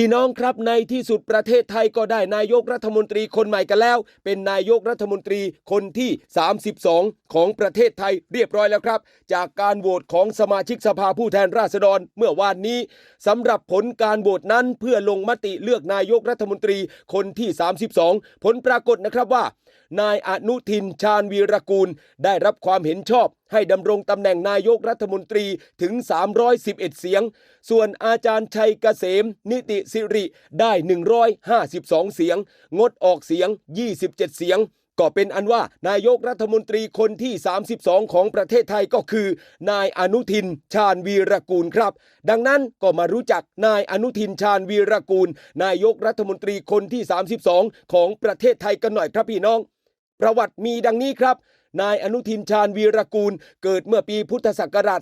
พี่น้องครับในที่สุดประเทศไทยก็ได้นายกรัฐมนตรีคนใหม่กันแล้ว เป็นนายกรัฐมนตรีคนที่ 32 ของประเทศไทยเรียบร้อยแล้วครับ จากการโหวตของสมาชิกสภาผู้แทนราษฎรเมื่อวานนี้สำหรับผลการโหวตนั้นเพื่อลงมติเลือกนายกรัฐมนตรีคนที่ 32 ผลปรากฏนะครับว่านายอนุทินชาญวีรกูล ได้รับความเห็นชอบ ให้ดำรงตำแหน่งนายกรัฐมนตรีถึง 311 เสียง ส่วนอาจารย์ชัยเกษม นิติสิริได้ 152 เสียง งดออกเสียง 27 เสียงก็เป็นอันว่านายกรัฐมนตรีคนที่ 32 ของประเทศไทยก็คือ นายอนุทินชาญวีรกูลครับ ดังนั้นก็มารู้จักนายอนุทินชาญวีรกูล นายกรัฐมนตรีคนที่ 32 ของประเทศไทยกันหน่อยครับพี่น้อง ประวัติมีดังนี้ครับนายอนุทินชาญวีรกูล เกิดเมื่อปีพุทธศักราช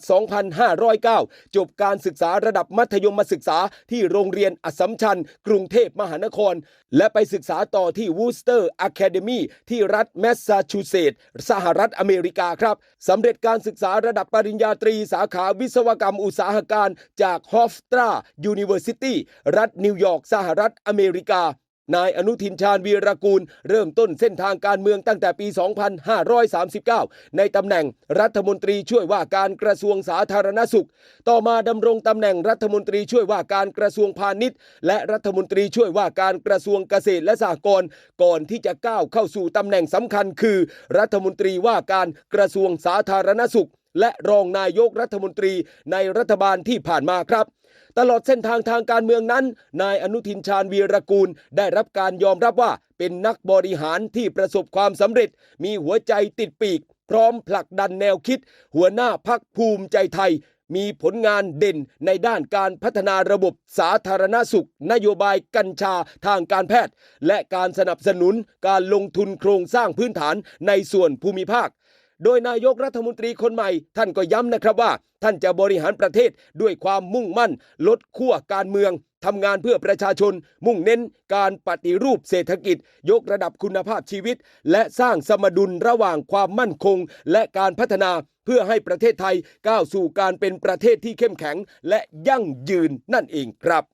2509 จบการศึกษาระดับมัธยมศึกษาที่โรงเรียนอัสสัมชัญ กรุงเทพมหานคร และไปศึกษาต่อที่วูสเตอร์อะคาเดมีที่รัฐแมสซาชูเซตส์สหรัฐอเมริกาครับสำเร็จการศึกษาระดับปริญญาตรีสาขาวิศวกรรมอุตสาหการจากฮอฟตรายูนิเวอร์ซิตี้รัฐนิวยอร์กสหรัฐอเมริกา นายอนุทินชาญวีรกูล เริ่มต้นเส้นทางการเมืองตั้งแต่ปี 2539 ในตำแหน่งรัฐมนตรีช่วยว่าการกระทรวงสาธารณสุข ต่อมาดำรงตำแหน่งรัฐมนตรีช่วยว่าการกระทรวงพาณิชย์ และรัฐมนตรีช่วยว่าการกระทรวงเกษตรและสหกรณ์ก่อนที่จะก้าวเข้าสู่ตำแหน่งสำคัญคือ รัฐมนตรีว่าการกระทรวงสาธารณสุข และรองนายกรัฐมนตรีในรัฐบาลที่ผ่านมาครับ ตลอดเส้นทางทางการเมืองนั้น นายอนุทินชาญวีรกูลได้รับการยอมรับว่าเป็นนักบริหารที่ประสบความสำเร็จ มีหัวใจติดปีก พร้อมผลักดันแนวคิด หัวหน้าพักภูมิใจไทย มีผลงานเด่นในด้านการพัฒนาระบบสาธารณสุข นโยบายกัญชาทางการแพทย์ และการสนับสนุนการลงทุนโครงสร้างพื้นฐานในส่วนภูมิภาค โดยนายกรัฐมนตรีคนใหม่ ท่านก็ย้ำนะครับว่า ท่านจะบริหารประเทศด้วยความมุ่งมั่น ลดขั้วการเมืองทำงานเพื่อประชาชน มุ่งเน้นการปฏิรูปเศรษฐกิจ ยกระดับคุณภาพชีวิต และสร้างสมดุลระหว่างความมั่นคง และการพัฒนาเพื่อให้ประเทศไทยก้าวสู่การเป็นประเทศที่เข้มแข็ง และยั่งยืนนั่นเองครับ